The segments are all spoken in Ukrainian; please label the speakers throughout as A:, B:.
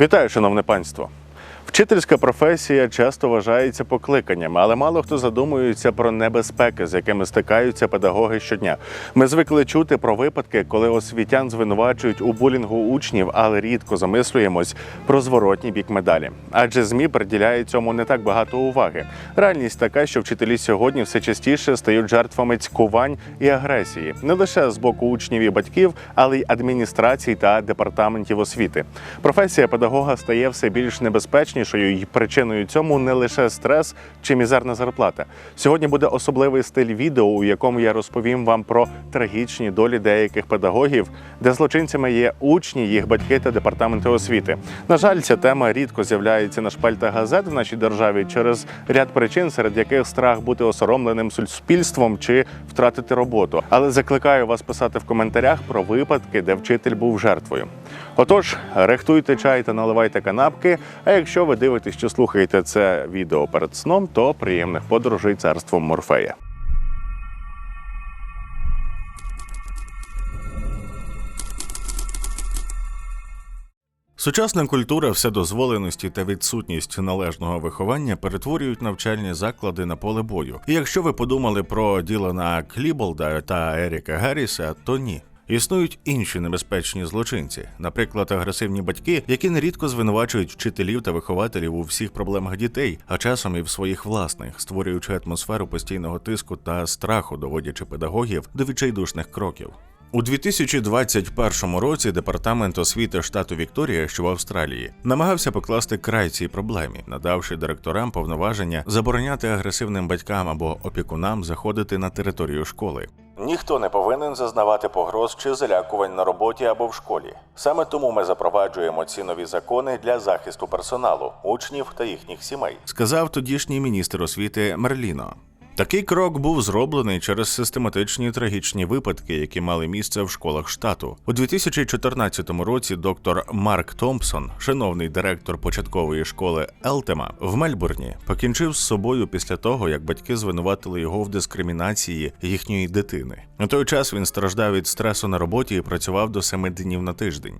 A: Вітаю, шановне панство. Вчительська професія часто вважається покликанням, але мало хто задумується про небезпеки, з якими стикаються педагоги щодня. Ми звикли чути про випадки, коли освітян звинувачують у булінгу учнів, але рідко замислюємось про зворотній бік медалі. Адже змі приділяють цьому не так багато уваги. Реальність така, що вчителі сьогодні все частіше стають жертвами цькувань і агресії не лише з боку учнів і батьків, але й адміністрацій та департаментів освіти. Професія педагога стає все більш небезпечнішою, і причиною цьому не лише стрес чи мізерна зарплата. Сьогодні буде особливий стиль відео, у якому я розповім вам про трагічні долі деяких педагогів, де злочинцями є учні, їх батьки та департаменти освіти. На жаль, ця тема рідко з'являється на шпальтах газет в нашій державі через ряд причин, серед яких страх бути осоромленим суспільством чи втратити роботу. Але закликаю вас писати в коментарях про випадки, де вчитель був жертвою. Отож, рихтуйте чай та наливайте канапки. А якщо ви дивитесь чи слухаєте це відео перед сном, то приємних подорожей царством Морфея. Сучасна культура вседозволеності та відсутність належного виховання перетворюють навчальні заклади на поле бою. І якщо ви подумали про Ділана Кліболда та Еріка Гарріса, то ні. Існують інші небезпечні злочинці, наприклад, агресивні батьки, які нерідко звинувачують вчителів та вихователів у всіх проблемах дітей, а часом і в своїх власних, створюючи атмосферу постійного тиску та страху, доводячи педагогів до відчайдушних кроків. У 2021 році департамент освіти штату Вікторія, що в Австралії, намагався покласти край цій проблемі, надавши директорам повноваження забороняти агресивним батькам або опікунам заходити на територію школи. Ніхто не повинен зазнавати погроз чи залякувань на роботі або в школі. Саме тому ми запроваджуємо ці нові закони для захисту персоналу, учнів та їхніх сімей, сказав тодішній міністр освіти Мерліно. Такий крок був зроблений через систематичні трагічні випадки, які мали місце в школах штату. У 2014 році доктор Марк Томпсон, шановний директор початкової школи Елтема в Мельбурні, покінчив з собою після того, як батьки звинуватили його в дискримінації їхньої дитини. У той час він страждав від стресу на роботі і працював до семи днів на тиждень.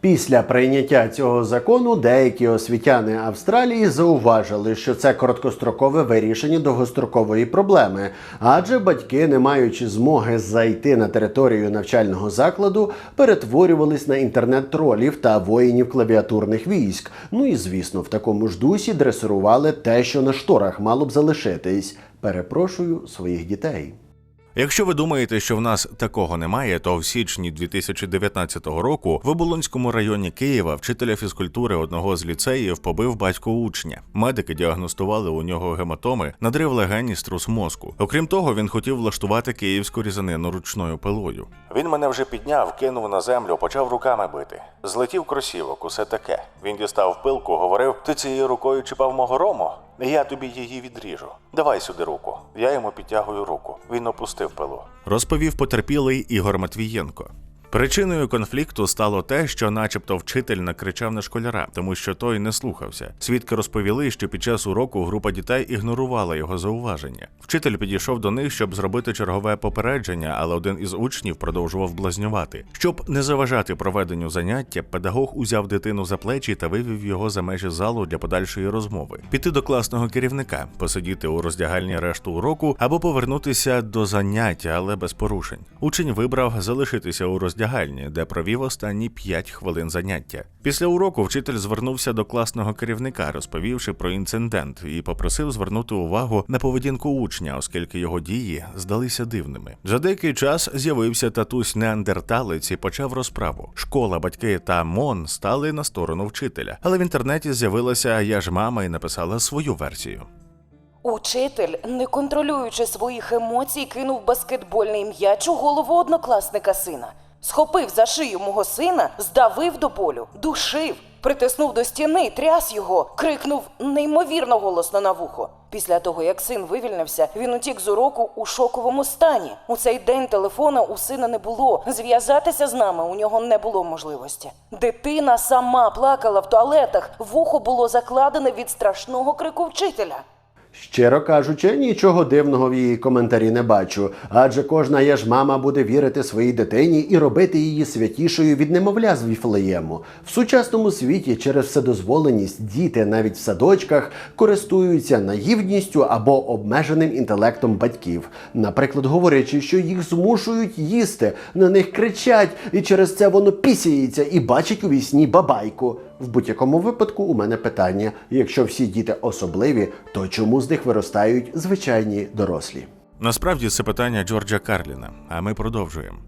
B: Після прийняття цього закону деякі освітяни Австралії зауважили, що це короткострокове вирішення довгострокової проблеми, адже батьки, не маючи змоги зайти на територію навчального закладу, перетворювались на інтернет-тролів та воїнів клавіатурних військ. Ну і звісно, в такому ж дусі дресирували те, що на шторах мало б залишитись. Перепрошую своїх дітей.
A: Якщо ви думаєте, що в нас такого немає, то в січні 2019 року в Оболонському районі Києва вчителя фізкультури одного з ліцеїв побив батько учня. Медики діагностували у нього гематоми, надрив легень і струс мозку. Окрім того, він хотів влаштувати київську різанину ручною пилою. Він мене вже підняв, кинув на землю, почав руками бити. Злетів кросівок, усе таке. Він дістав пилку, говорив: Ти цією рукою чіпав мого рому? Я тобі її відріжу. Давай сюди руку. Я йому підтягую руку. Він опустив пилу. Розповів потерпілий Ігор Матвієнко. Причиною конфлікту стало те, що, начебто, вчитель накричав на школяра, тому що той не слухався. Свідки розповіли, що під час уроку група дітей ігнорувала його зауваження. Вчитель підійшов до них, щоб зробити чергове попередження, але один із учнів продовжував блазнювати. Щоб не заважати проведенню заняття, педагог узяв дитину за плечі та вивів його за межі залу для подальшої розмови, піти до класного керівника, посидіти у роздягальні решту уроку або повернутися до заняття, але без порушень. Учень вибрав залишитися у роздягальні, де провів останні 5 хвилин заняття. Після уроку вчитель звернувся до класного керівника, розповівши про інцидент, і попросив звернути увагу на поведінку учня, оскільки його дії здалися дивними. За деякий час з'явився татусь неандерталець і почав розправу. Школа, батьки та МОН стали на сторону вчителя, але в інтернеті з'явилася я ж мама і написала свою версію.
C: Учитель, не контролюючи своїх емоцій, кинув баскетбольний м'яч у голову однокласника сина. Схопив за шию мого сина, здавив до болю, душив, притиснув до стіни, тряс його, крикнув неймовірно голосно на вухо. Після того, як син вивільнився, він утік з уроку у шоковому стані. У цей день телефона у сина не було. Зв'язатися з нами у нього не було можливості. Дитина сама плакала в туалетах, вухо було закладене від страшного крику вчителя.
B: Щиро кажучи, нічого дивного в її коментарі не бачу, адже кожна я ж мама буде вірити своїй дитині і робити її святішою від немовля з Віфлеєму. В сучасному світі через вседозволеність діти навіть в садочках користуються наївністю або обмеженим інтелектом батьків, наприклад, говорячи, що їх змушують їсти, на них кричать, і через це воно пісяється і бачить у вісні бабайку. В будь-якому випадку у мене питання: якщо всі діти особливі, то чому з них виростають звичайні дорослі?
A: Насправді це питання Джорджа Карліна, а ми продовжуємо.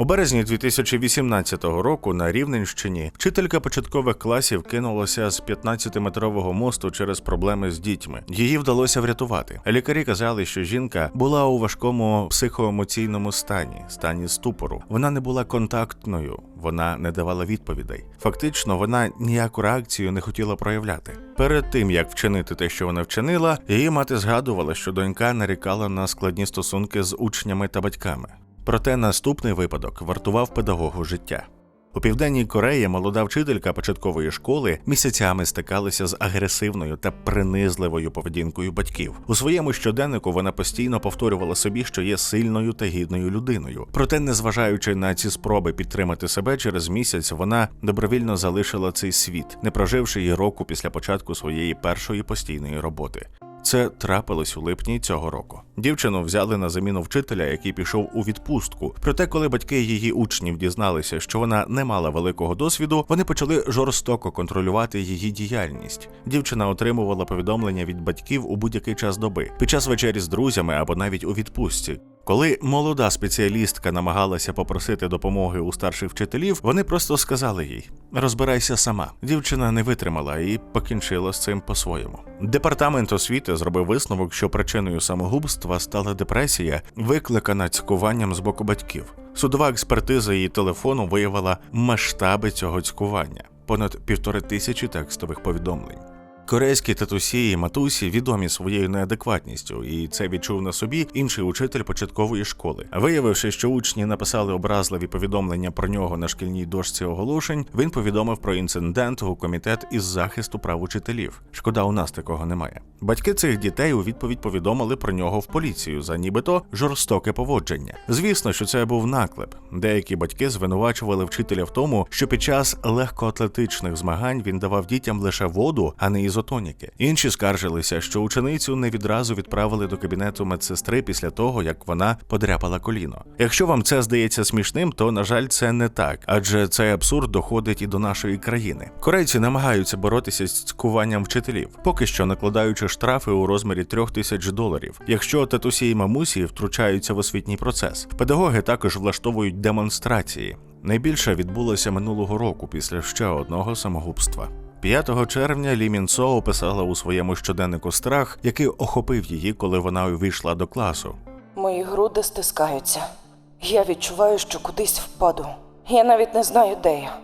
A: У березні 2018 року на Рівненщині вчителька початкових класів кинулася з 15-метрового мосту через проблеми з дітьми. Її вдалося врятувати. Лікарі казали, що жінка була у важкому психоемоційному стані, стані ступору. Вона не була контактною, вона не давала відповідей. Фактично, вона ніяку реакцію не хотіла проявляти. Перед тим як вчинити те, що вона вчинила, її мати згадувала, що донька нарікала на складні стосунки з учнями та батьками. Проте наступний випадок вартував педагогу життя. У південній Кореї молода вчителька початкової школи місяцями стикалася з агресивною та принизливою поведінкою батьків. У своєму щоденнику вона постійно повторювала собі, що є сильною та гідною людиною. Проте, незважаючи на ці спроби підтримати себе, через місяць вона добровільно залишила цей світ, не проживши й року після початку своєї першої постійної роботи. Це трапилось у липні цього року. Дівчину взяли на заміну вчителя, який пішов у відпустку. Проте, коли батьки її учнів дізналися, що вона не мала великого досвіду, вони почали жорстоко контролювати її діяльність. Дівчина отримувала повідомлення від батьків у будь-який час доби, під час вечері з друзями або навіть у відпустці. Коли молода спеціалістка намагалася попросити допомоги у старших вчителів, вони просто сказали їй: розбирайся сама. Дівчина не витримала і покінчила з цим по-своєму. Департамент освіти зробив висновок, що причиною самогубства стала депресія, викликана цькуванням з боку батьків. Судова експертиза її телефону виявила масштаби цього цькування понад півтори тисячі текстових повідомлень. Корейські татусі і матусі відомі своєю неадекватністю, і це відчув на собі інший учитель початкової школи. Виявивши, що учні написали образливі повідомлення про нього на шкільній дошці оголошень, він повідомив про інцидент у комітет із захисту прав учителів. Шкода, у нас такого немає. Батьки цих дітей у відповідь повідомили про нього в поліцію за нібито жорстоке поводження. Звісно, що це був наклеп. Деякі батьки звинувачували вчителя в тому, що під час легкоатлетичних змагань він давав дітям лише воду, а не ізотоніки. Інші скаржилися, що ученицю не відразу відправили до кабінету медсестри після того, як вона подряпала коліно. Якщо вам це здається смішним, то на жаль, це не так, адже цей абсурд доходить і до нашої країни. Корейці намагаються боротися з цькуванням вчителів, поки що накладаючи штрафи у розмірі трьох тисяч доларів. Якщо татусі і мамусі втручаються в освітній процес, педагоги також влаштовують демонстрації. Найбільше відбулося минулого року після ще одного самогубства. 5 червня Лі Мінсо описала у своєму щоденнику страх, який охопив її, коли вона увійшла до класу.
C: Мої груди стискаються. Я відчуваю, що кудись впаду. Я навіть не знаю, де я.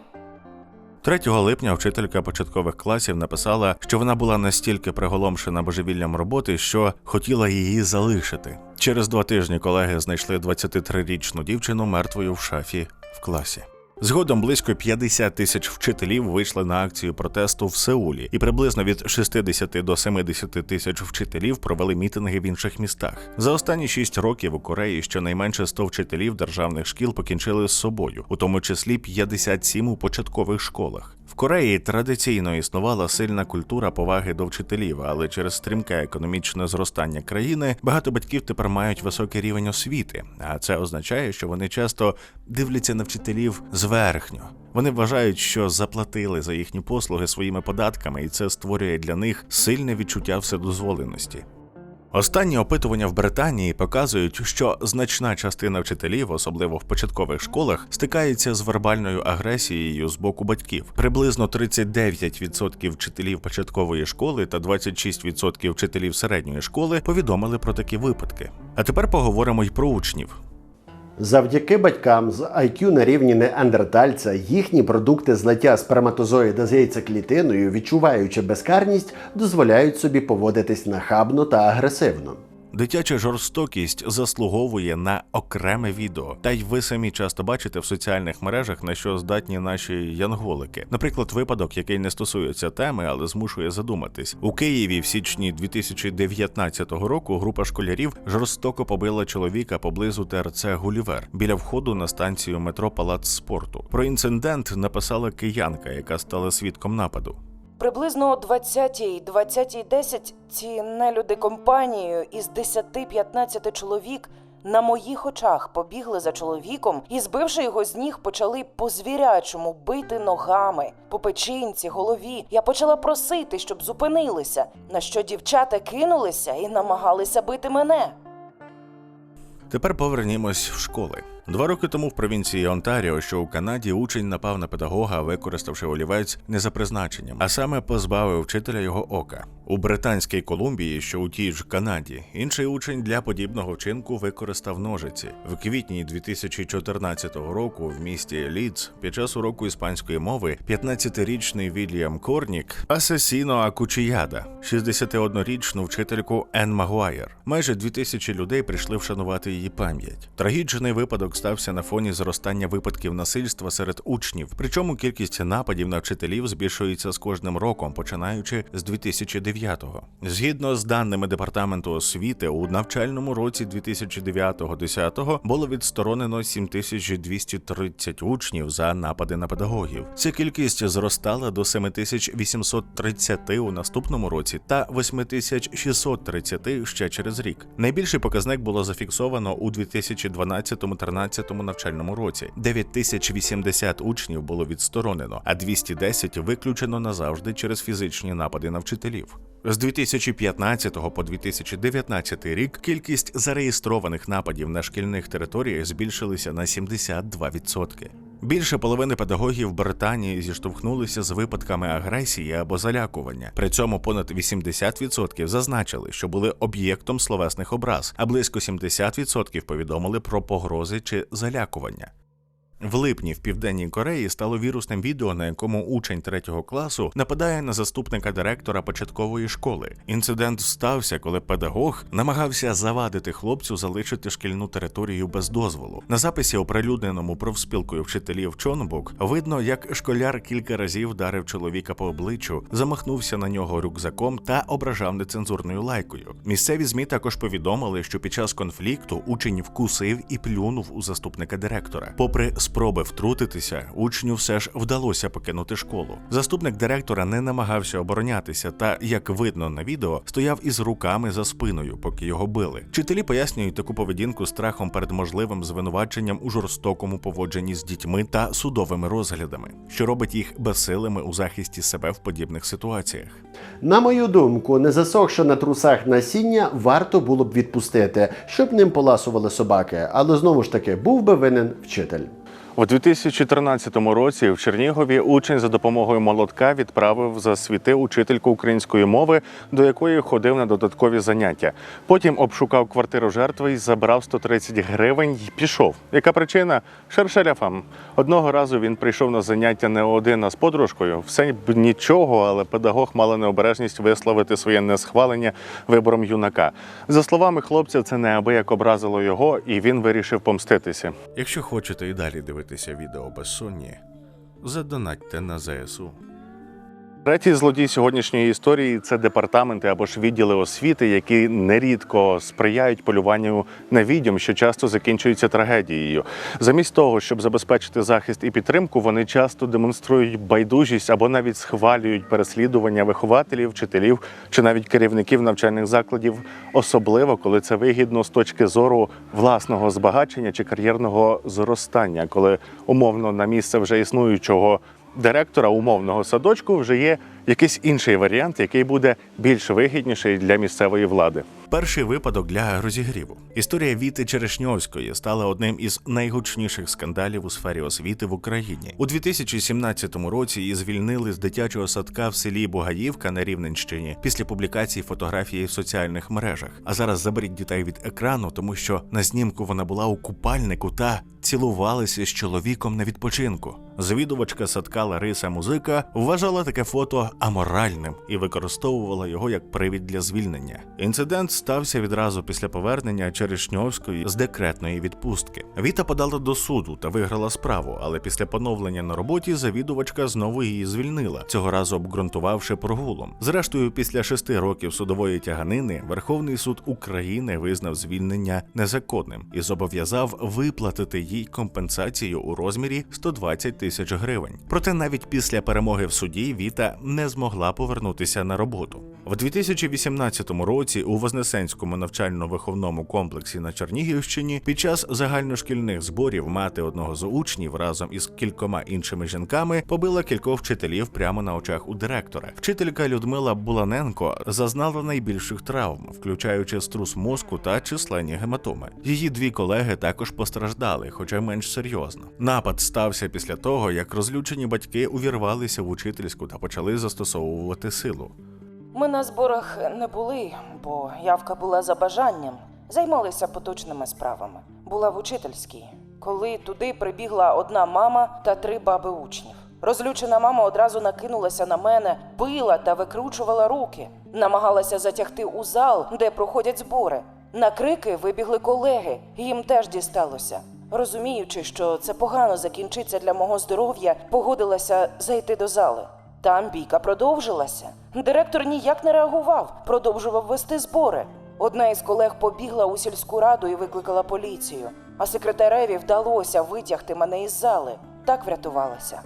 A: 3 липня вчителька початкових класів написала, що вона була настільки приголомшена божевіллям роботи, що хотіла її залишити. Через два тижні колеги знайшли 23-річну дівчину мертвою в шафі в класі. Згодом близько 50 тисяч вчителів вийшли на акцію протесту в Сеулі, і приблизно від 60 до 70 тисяч вчителів провели мітинги в інших містах. За останні 6 років у Кореї щонайменше 100 вчителів державних шкіл покінчили з собою, у тому числі 57 у початкових школах. Кореї традиційно існувала сильна культура поваги до вчителів, але через стрімке економічне зростання країни багато батьків тепер мають високий рівень освіти. А це означає, що вони часто дивляться на вчителів зверхньо. Вони вважають, що заплатили за їхні послуги своїми податками, і це створює для них сильне відчуття вседозволеності. Останні опитування в Британії показують, що значна частина вчителів, особливо в початкових школах, стикається з вербальною агресією з боку батьків. Приблизно 39% вчителів початкової школи та 26% вчителів середньої школи повідомили про такі випадки. А тепер поговоримо й про учнів.
B: Завдяки батькам з IQ на рівні неандертальця їхні продукти злиття сперматозоїда з яйцеклітиною, відчуваючи безкарність, дозволяють собі поводитись нахабно та агресивно.
A: Дитяча жорстокість заслуговує на окреме відео, та й ви самі часто бачите в соціальних мережах, на що здатні наші янголики. Наприклад, випадок, який не стосується теми, але змушує задуматись. У Києві в січні 2019 року група школярів жорстоко побила чоловіка поблизу ТРЦ Гулівер біля входу на станцію метро Палац спорту. Про інцидент написала киянка, яка стала свідком нападу.
C: Приблизно о 20-й, 20.10 ці нелюди компанією із 10-15 чоловік на моїх очах побігли за чоловіком і, збивши його з ніг, почали по звірячому бити ногами, по печінці, голові. Я почала просити, щоб зупинилися, на що дівчата кинулися і намагалися бити мене.
A: Тепер повернімось в школи. Два роки тому в провінції Онтаріо, що у Канаді, учень напав на педагога, використавши олівець не за призначенням, а саме позбавив вчителя його ока. У Британській Колумбії, що у тій ж Канаді, інший учень для подібного вчинку використав ножиці. В квітні 2014 року в місті Лідс під час уроку іспанської мови 15-річний Вільям Корнік асесіно Акучіяда, 61-річну вчительку Ен Магуайр. Майже 2000 людей прийшли вшанувати її пам'ять. Трагічний випадок стався на фоні зростання випадків насильства серед учнів. Причому кількість нападів на вчителів збільшується з кожним роком, починаючи з 2009-го. Згідно з даними департаменту освіти, у навчальному році 2009-10 було відсторонено 7230 учнів за напади на педагогів. Ця кількість зростала до 7830 у наступному році та 8630 ще через рік. Найбільший показник було зафіксовано у 2012-13 навчальному році. 9080 учнів було відсторонено, а 210 виключено назавжди через фізичні напади на вчителів. З 2015 по 2019 рік кількість зареєстрованих нападів на шкільних територіях збільшилися на 72%. Більше половини педагогів Британії зіштовхнулися з випадками агресії або залякування. При цьому понад 80% зазначили, що були об'єктом словесних образ, а близько 70% повідомили про погрози чи залякування. В липні в південній Кореї стало вірусним відео, на якому учень третього класу нападає на заступника директора початкової школи. Інцидент стався, коли педагог намагався завадити хлопцю залишити шкільну територію без дозволу. На записі, оприлюдненому профспілкою вчителів Чонбук, видно, як школяр кілька разів вдарив чоловіка по обличчю, замахнувся на нього рюкзаком та ображав нецензурною лайкою. Місцеві змі також повідомили, що під час конфлікту учень вкусив і плюнув у заступника директора. Попри спроби втрутитися, учню все ж вдалося покинути школу. Заступник директора не намагався оборонятися, та, як видно на відео, стояв із руками за спиною, поки його били. Вчителі пояснюють таку поведінку страхом перед можливим звинуваченням у жорстокому поводженні з дітьми та судовими розглядами, що робить їх безсилими у захисті себе в подібних ситуаціях.
B: На мою думку, не засохше на трусах насіння варто було б відпустити, щоб ним поласували собаки. Але знову ж таки був би винен вчитель.
A: У 2013 році в Чернігові учень за допомогою молотка відправив за світи учительку української мови, до якої ходив на додаткові заняття. Потім обшукав квартиру жертви і забрав 130 гривень і пішов. Яка причина? Шершеляфам. Одного разу він прийшов на заняття не один, а з подружкою. Все б нічого, але педагог мала необережність висловити своє несхвалення вибором юнака. За словами хлопця, це неабияк образило його, і він вирішив помститися. Якщо хочете і далі дивитися відео безсонні, задонатьте на ЗСУ. Третій злодій сьогоднішньої історії це департаменти або ж відділи освіти, які нерідко сприяють полюванню на відьом, що часто закінчується трагедією. Замість того, щоб забезпечити захист і підтримку, вони часто демонструють байдужість або навіть схвалюють переслідування вихователів, вчителів чи навіть керівників навчальних закладів, особливо коли це вигідно з точки зору власного збагачення чи кар'єрного зростання, коли умовно на місце вже існуючого директора умовного садочку вже є якийсь інший варіант, який буде більш вигідніший для місцевої влади. Перший випадок для розігріву. Історія Віти Черешньовської стала одним із найгучніших скандалів у сфері освіти в Україні. У 2017 році її звільнили з дитячого садка в селі Бугаївка на Рівненщині після публікації фотографії в соціальних мережах. А зараз заберіть дітей від екрану, тому що на знімку вона була у купальнику та цілувалася з чоловіком на відпочинку. Завідувачка садка Лариса Музика вважала таке фото аморальним і використовувала його як привід для звільнення. Інцидент стався відразу після повернення Черешньовської з декретної відпустки. Віта подала до суду та виграла справу, але після поновлення на роботі завідувачка знову її звільнила, цього разу обґрунтувавши прогулом. Зрештою, після шести років судової тяганини Верховний суд України визнав звільнення незаконним і зобов'язав виплатити їй компенсацію у розмірі 120 тисяч гривень. Проте навіть після перемоги в суді Віта не змогла повернутися на роботу. В 2018 році у Вознесенському навчально-виховному комплексі на Чернігівщині під час загальношкільних зборів мати одного з учнів разом із кількома іншими жінками побила кількох вчителів прямо на очах у директора. Вчителька Людмила Буланенко зазнала найбільших травм, включаючи струс мозку та численні гематоми. Її дві колеги також постраждали, хоча менш серйозно. Напад стався після того, як розлючені батьки увірвалися в учительську та почали застосовувати силу.
C: Ми на зборах не були, бо явка була за бажанням. Займалися поточними справами. Була в учительській, коли туди прибігла одна мама та три баби учнів. Розлючена мама одразу накинулася на мене, била та викручувала руки, намагалася затягти у зал, де проходять збори. На крики вибігли колеги, їм теж дісталося. Розуміючи, що це погано закінчиться для мого здоров'я, погодилася зайти до зали. Там бійка продовжилася. Директор ніяк не реагував, продовжував вести збори. Одна із колег побігла у сільську раду і викликала поліцію, а секретареві вдалося витягти мене із зали. Так врятувалася.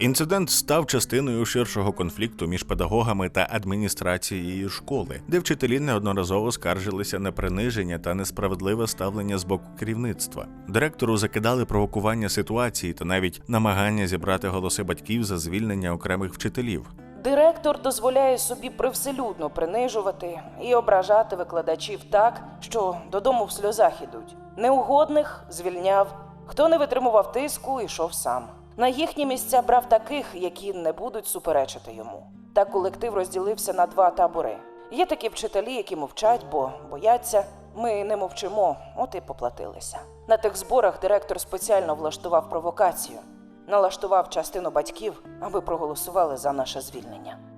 A: Інцидент став частиною ширшого конфлікту між педагогами та адміністрацією школи, де вчителі неодноразово скаржилися на приниження та несправедливе ставлення з боку керівництва. Директору закидали провокування ситуації та навіть намагання зібрати голоси батьків за звільнення окремих вчителів.
C: Директор дозволяє собі привселюдно принижувати і ображати викладачів так, що додому в сльозах ідуть. Неугодних звільняв, хто не витримував тиску, йшов сам. На їхні місця брав таких, які не будуть суперечити йому. Так колектив розділився на два табори. Є такі вчителі, які мовчать, бо бояться. Ми не мовчимо, от і поплатилися. На тих зборах директор спеціально влаштував провокацію, налаштував частину батьків, аби проголосували за наше звільнення.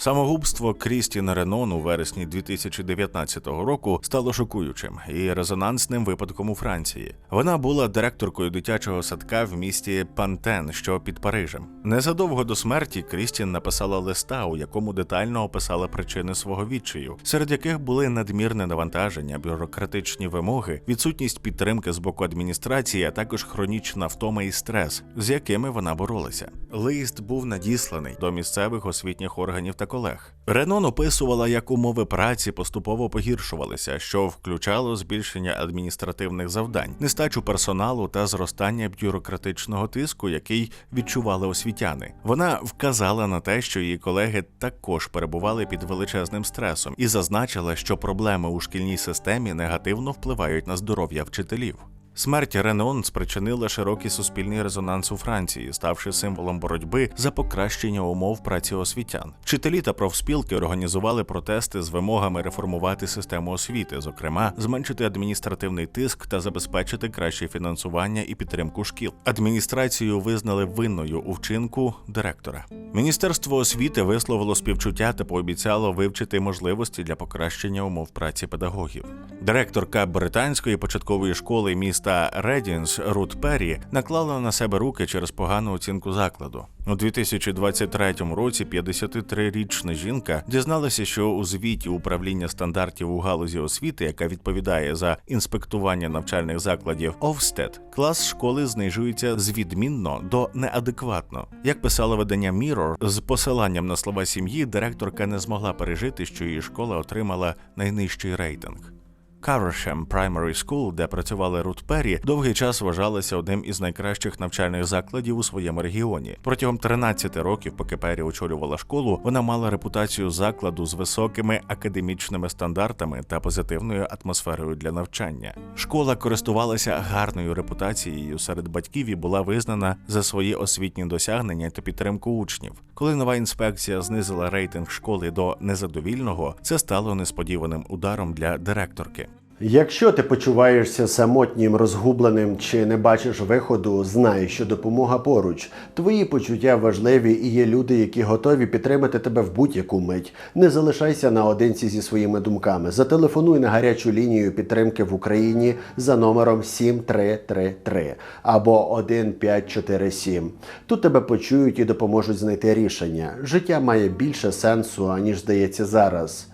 A: Самогубство Крістіна Ренон у вересні 2019 року стало шокуючим і резонансним випадком у Франції. Вона була директоркою дитячого садка в місті Пантен, що під Парижем. Незадовго до смерті Крістін написала листа, у якому детально описала причини свого відчаю, серед яких були надмірне навантаження, бюрократичні вимоги, відсутність підтримки з боку адміністрації, а також хронічна втома і стрес, з якими вона боролася. Лист був надісланий до місцевих освітніх органів та колег. Ренон описувала, як умови праці поступово погіршувалися, що включало збільшення адміністративних завдань, нестачу персоналу та зростання бюрократичного тиску, який відчували освітяни. Вона вказала на те, що її колеги також перебували під величезним стресом, і зазначила, що проблеми у шкільній системі негативно впливають на здоров'я вчителів. Смерть Ренон спричинила широкий суспільний резонанс у Франції, ставши символом боротьби за покращення умов праці освітян. Вчителі та профспілки організували протести з вимогами реформувати систему освіти, зокрема, зменшити адміністративний тиск та забезпечити краще фінансування і підтримку шкіл. Адміністрацію визнали винною у вчинку директора. Міністерство освіти висловило співчуття та пообіцяло вивчити можливості для покращення умов праці педагогів. Директорка британської початкової школи міста Редінс Рут Перрі наклала на себе руки через погану оцінку закладу. У 2023 році 53-річна жінка дізналася, що у звіті управління стандартів у галузі освіти, яка відповідає за інспектування навчальних закладів Овстед, клас школи знижується з відмінно до неадекватно. Як писало видання Mirror, з посиланням на слова сім'ї, директорка не змогла пережити, що її школа отримала найнижчий рейтинг. Caversham Primary School, де працювали Рут Перрі, довгий час вважалася одним із найкращих навчальних закладів у своєму регіоні. Протягом 13 років, поки Перрі очолювала школу, вона мала репутацію закладу з високими академічними стандартами та позитивною атмосферою для навчання. Школа користувалася гарною репутацією серед батьків і була визнана за свої освітні досягнення та підтримку учнів. Коли нова інспекція знизила рейтинг школи до незадовільного, це стало несподіваним ударом для директорки.
B: Якщо ти почуваєшся самотнім, розгубленим чи не бачиш виходу, знай, що допомога поруч. Твої почуття важливі і є люди, які готові підтримати тебе в будь-яку мить. Не залишайся наодинці зі своїми думками. Зателефонуй на гарячу лінію підтримки в Україні за номером 7333 або 1547. Тут тебе почують і допоможуть знайти рішення. Життя має більше сенсу, аніж здається зараз.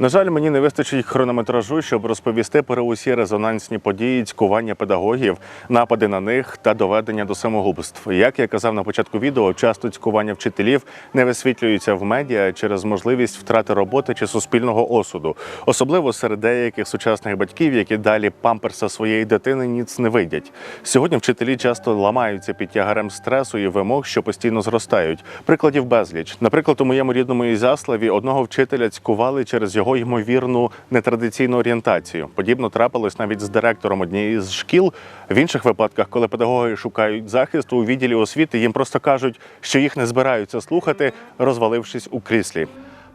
A: На жаль, мені не вистачить хронометражу, щоб розповісти про усі резонансні події, цькування педагогів, напади на них та доведення до самогубств. Як я казав на початку відео, часто цькування вчителів не висвітлюються в медіа через можливість втрати роботи чи суспільного осуду, особливо серед деяких сучасних батьків, які далі памперса своєї дитини ніц не видять. Сьогодні вчителі часто ламаються під тягарем стресу і вимог, що постійно зростають. Прикладів безліч. Наприклад, у моєму рідному Ізяславі одного вчителя цькували через його ймовірну нетрадиційну орієнтацію. Подібно трапилось навіть з директором однієї з шкіл. В інших випадках, коли педагоги шукають захисту у відділі освіти, їм просто кажуть, що їх не збираються слухати, розвалившись у кріслі.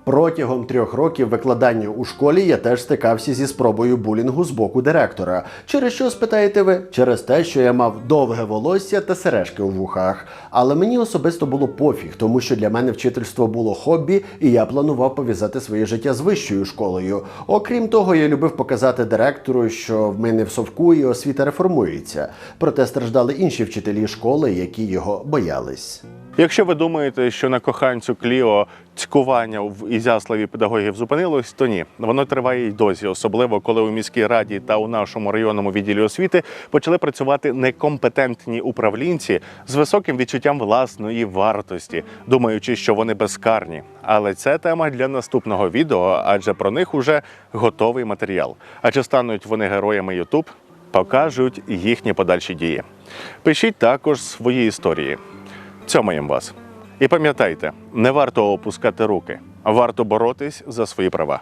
B: Протягом трьох років викладання у школі я теж стикався зі спробою булінгу з боку директора. Через що спитаєте ви? Через те, що я мав довге волосся та сережки у вухах. Але мені особисто було пофіг, тому що для мене вчительство було хобі, і я планував пов'язати своє життя з вищою школою. Окрім того, я любив показати директору, що в мене в совку і освіта реформується. Проте страждали інші вчителі школи, які його боялись.
A: Якщо ви думаєте, що на коханцю Кліо цькування в Ізяславі педагогів зупинилось, то ні, воно триває й досі, особливо коли у міській раді та у нашому районному відділі освіти почали працювати некомпетентні управлінці з високим відчуттям власної вартості, думаючи, що вони безкарні. Але це тема для наступного відео, адже про них уже готовий матеріал. А чи стануть вони героями YouTube, покажуть їхні подальші дії. Пишіть також свої історії. Цьомаєм вас. І пам'ятайте, не варто опускати руки, варто боротись за свої права.